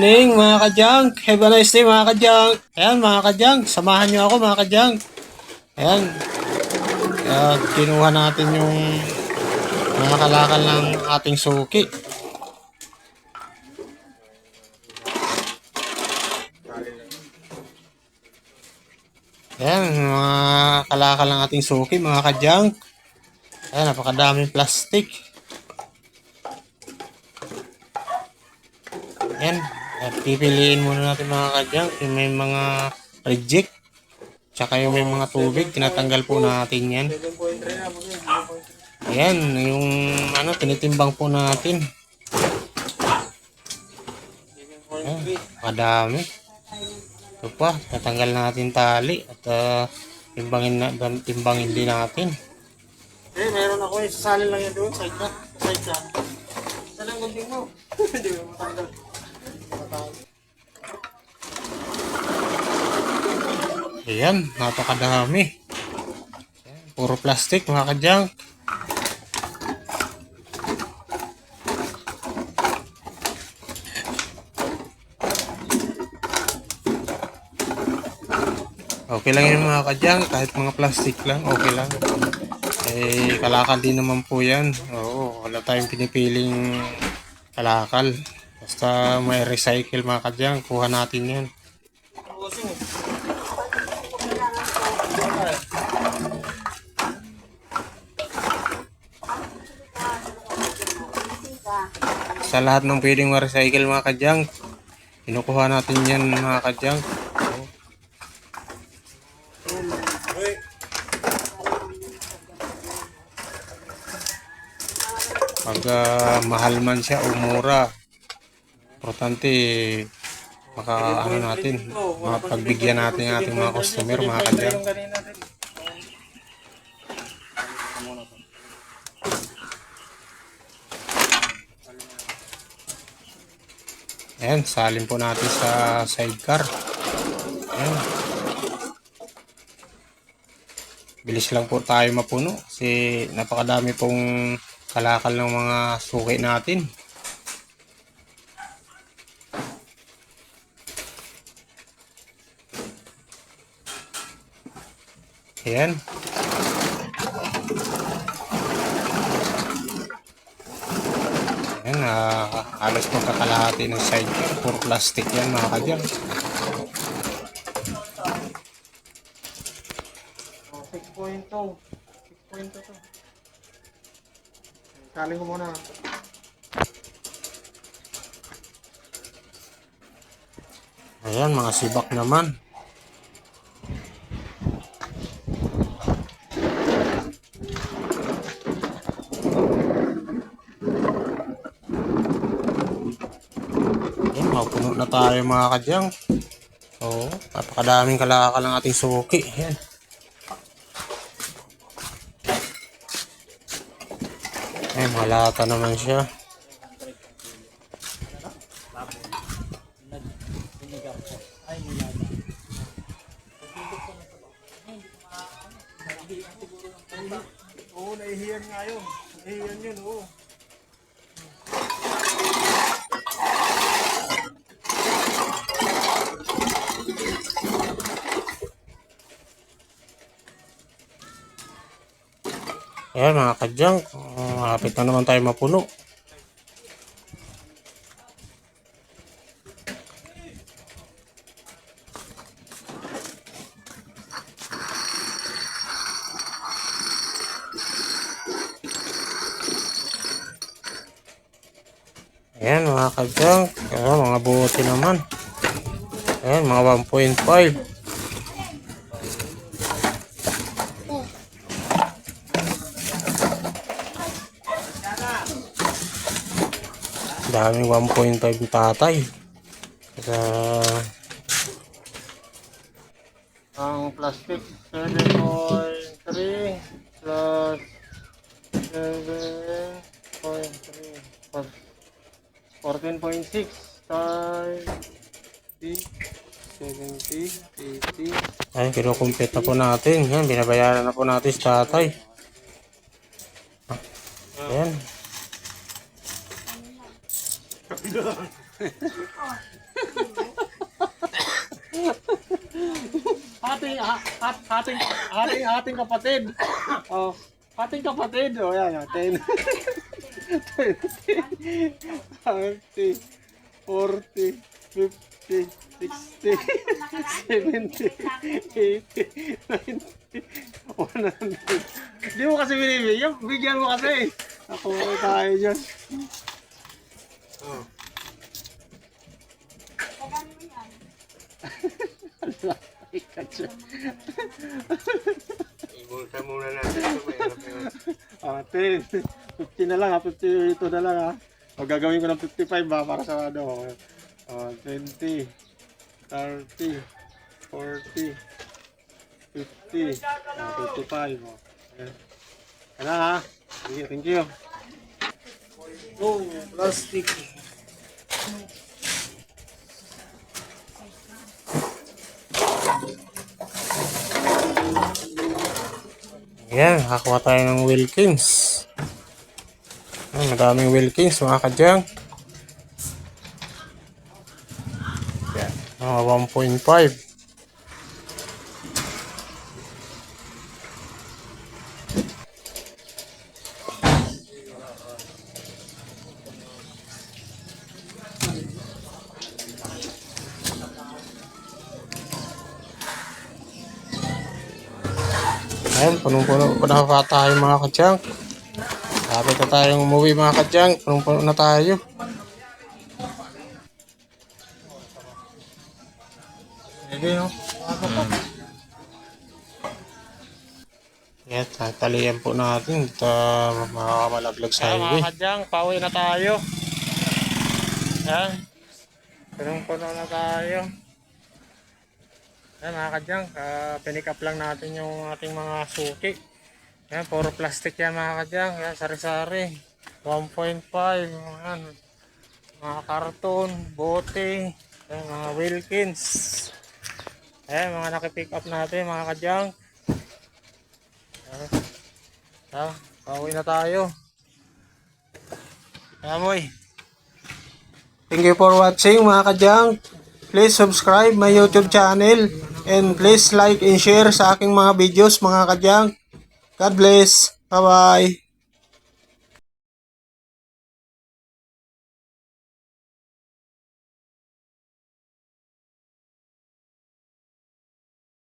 morning mga kadyang. Have a nice day mga kadyang. Ayan mga kadyang, samahan nyo ako mga kadyang. Ayan. Kaya kinuha natin yung mga kalakal ng ating suki. Ayan, mga kalakal ng ating suki mga kadyang. Ayan, napakadaming plastic. Ayan. At pipiliin muna natin mga kadyang yung may mga reject. Tsaka yung may mga tubig. Tinatanggal po natin yan. Ayan. Yung ano, tinitimbang po natin. Ayan. Madami. Ito pa. Natanggal natin tali. At ah, timbangin, na, timbangin din natin. Eh, meron ako eh. Sasali lang yan doon. Side ka. Side ka. Saan ang gunting mo? Hindi mo matanggal. Ayan. Napakadami. Puro plastic mga kadyang. Okay lang yun mga kadyang, kahit mga plastic lang, okay lang. Eh, kalakal din naman po yan. Oo, wala tayong pinipiling kalakal. Basta may recycle mga kadyang, kuha natin yan. Sa lahat ng pwedeng ma-recycle mga kadyang, kinukuha natin yan mga kadyang. Pag ah, mahal man siya o mura, importante maka ano natin, mapagbigyan natin ang ating mga customer mga din. Ayan, salin po natin sa sidecar. Ayan. Bilis lang po tayo mapuno kasi napakadami pong kalakal ng mga suki natin. Ayan. Ayan, ah, halos magkakalahati ng sidecar. Puro plastic yan mga kadyang. Oh, 6.2. 6.2 to. Kaling ko muna. Ayan, mga sibak naman. Mapuno na tayo mga kadyang. Oo, napakadaming kalakal ng ating suki. Ayan. Ay, malata naman siya. Oo, naihiyan nga yun. Naihiyan yun, oo. Ayan mga kadyang, uh, malapit na naman tayo mapuno. Ayan mga kadyang, ayan, mga bote naman. Ayan mga 1.5. Daming 1.5 tatay. Sa Ang plastic, 7.3 plus 7.3 plus 14.6 times 70, 80. Ayun, kinukumpit na po natin. Yan, binabayaran na po natin sa tatay. Ayan. Ating, ha- hat- hating, hating, hating kapatid. Oh, hating kapatid. Oh, yan, yan. 10. 20, 30, 40, 50, 60, 70, 80, 90, 100. Di mo kasi binibigyan, bigyan mo kasi. Ako tayo dyan. Oh. Ibulta muna natin ito. Ah, 10. 50 na lang ha. 50 ito na lang ha. O gagawin ko ng 55 ba para sa ano. Ah, 20. 30. 40. 50. Ah, 55. Oh. Ayan. Ayan na ha. Sige, thank you. Oh, plastic. Yan, nakakuha tayo ng Wilkins. Ay, madaming Wilkins mga kadyang. Yan, mga 1.5. Ayan, punong-puno pa na pa tayo mga kadyang. Lapit na tayong umuwi mga kadyang. Punong-puno na tayo. Sige, no? Yan, tatalian po natin. Ito, makamalaglag sa highway. Mga kadyang, pauwi na tayo. Yan. Punong-puno na tayo. Ayan mga kadyang, uh, pinick up lang natin yung ating mga suki. Ayan, puro plastic yan mga kadyang. Ayan, sari-sari. 1.5. Ayan, mga karton, bote. Ayan, mga Wilkins. Ayan, mga nakipick up natin mga kadyang. Ayan, ayan, pauwi na tayo. Ayan, boy. Thank you for watching mga kadyang. Please subscribe my YouTube channel and please like and share sa aking mga videos mga kadyang. God bless. Bye-bye.